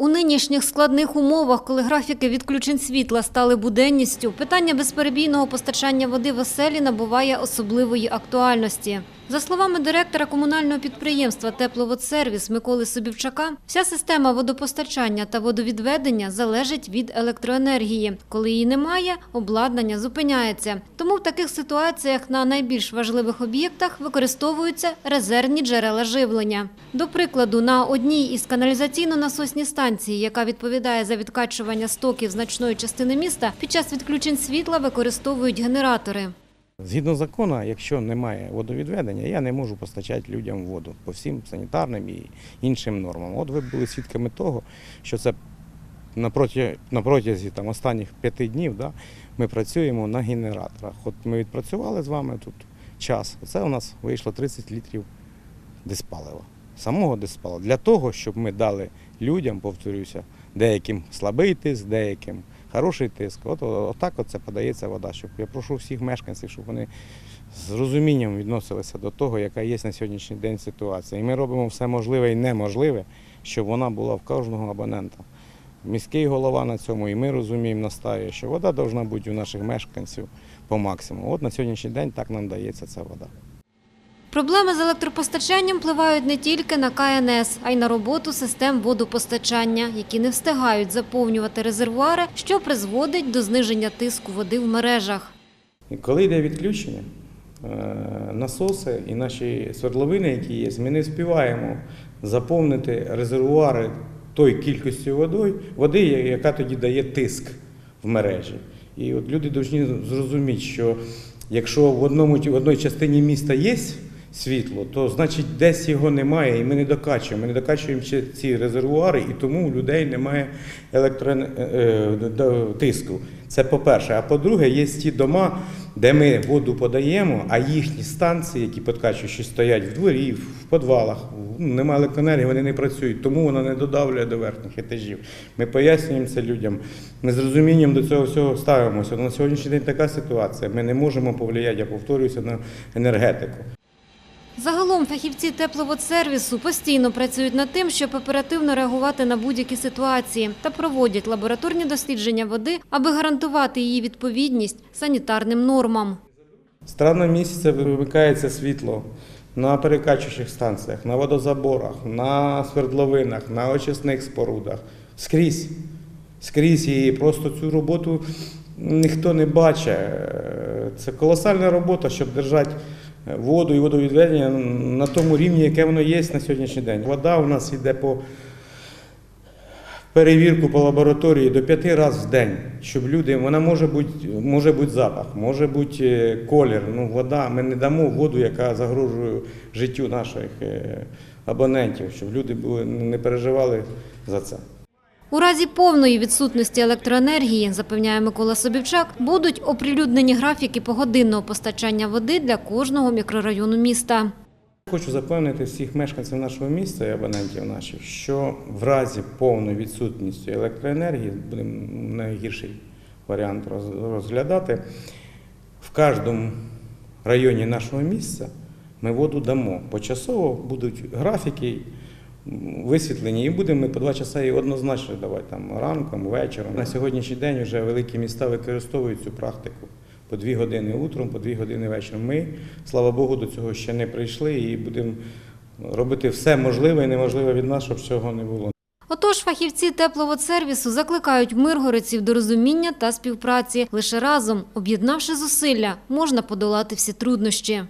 У нинішніх складних умовах, коли графіки відключень світла стали буденністю, питання безперебійного постачання води в оселі набуває особливої актуальності. За словами директора комунального підприємства «Тепловодсервіс» Миколи Собівчака, вся система водопостачання та водовідведення залежить від електроенергії. Коли її немає, обладнання зупиняється. Тому в таких ситуаціях на найбільш важливих об'єктах використовуються резервні джерела живлення. До прикладу, на одній із каналізаційно-насосні станції, яка відповідає за відкачування стоків значної частини міста, під час відключень світла використовують генератори. Згідно закону, якщо немає водовідведення, я не можу постачати людям воду по всім санітарним і іншим нормам. От ви були свідками того, що це на протязі там, останніх п'яти днів да, ми працюємо на генераторах. От ми відпрацювали з вами тут час. Це у нас вийшло 30 літрів диспалива. Самого диспалива. Для того, щоб ми дали людям, повторюся, деяким слабий тиск, деяким хороший тиск. От, от так от це подається вода. Щоб я прошу всіх мешканців, щоб вони з розумінням відносилися до того, яка є на сьогоднішній день ситуація. І ми робимо все можливе і неможливе, щоб вона була в кожного абонента. Міський голова на цьому, і ми розуміємо, настає, що вода повинна бути у наших мешканців по максимуму. От на сьогоднішній день так нам дається ця вода. Проблеми з електропостачанням впливають не тільки на КНС, а й на роботу систем водопостачання, які не встигають заповнювати резервуари, що призводить до зниження тиску води в мережах. Коли йде відключення, е, насоси і наші свердловини, які є, ми не співаємо заповнити резервуари той кількістю водою, води, яка тоді дає тиск в мережі. І от люди повинні зрозуміти, що якщо в одному в одній частині міста є світло, то значить десь його немає, і ми не докачуємо. Ми не докачуємо ще ці резервуари, і тому у людей немає електротиску. Це по-перше. А по-друге, є ті дома, де ми воду подаємо, а їхні станції, які подкачуючі, стоять в дворі, в підвалах, ну, немає електроенергії, вони не працюють, тому вона не додавлює до верхніх етажів. Ми пояснюємо це людям. Ми з розумінням до цього всього ставимося. На сьогоднішній день така ситуація. Ми не можемо повлияти, я повторююся, на енергетику. Загалом фахівці тепловодсервісу постійно працюють над тим, щоб оперативно реагувати на будь-які ситуації та проводять лабораторні дослідження води, аби гарантувати її відповідність санітарним нормам. Странно місяця вимикається світло на перекачуючих станціях, на водозаборах, на свердловинах, на очисних спорудах. Скрізь. Скрізь і просто цю роботу ніхто не бачить. Це колосальна робота, щоб держати воду і водовідведення на тому рівні, яке воно є на сьогоднішній день. Вода у нас йде по перевірку по лабораторії до п'яти разів в день, щоб люди, вона може бути, може бути запах, може бути е, колір. Ну, вода, ми не дамо воду, яка загрожує життю наших е, абонентів, щоб люди не переживали за це. У разі повної відсутності електроенергії, запевняє Микола Собівчак, будуть оприлюднені графіки погодинного постачання води для кожного мікрорайону міста. Хочу запевнити всіх мешканців нашого міста і абонентів наших, що в разі повної відсутності електроенергії, будемо найгірший варіант розглядати, в кожному районі нашого міста ми воду дамо. Почасово будуть графіки висвітлені, і будемо ми по два часа її однозначно давати там ранком, вечором. На сьогоднішній день вже великі міста використовують цю практику. По дві години утром, по дві години вечором. Ми, слава Богу, до цього ще не прийшли і будемо робити все можливе і неможливе від нас, щоб цього не було. Отож, фахівці тепловодсервісу закликають миргородців до розуміння та співпраці. Лише разом, об'єднавши зусилля, можна подолати всі труднощі.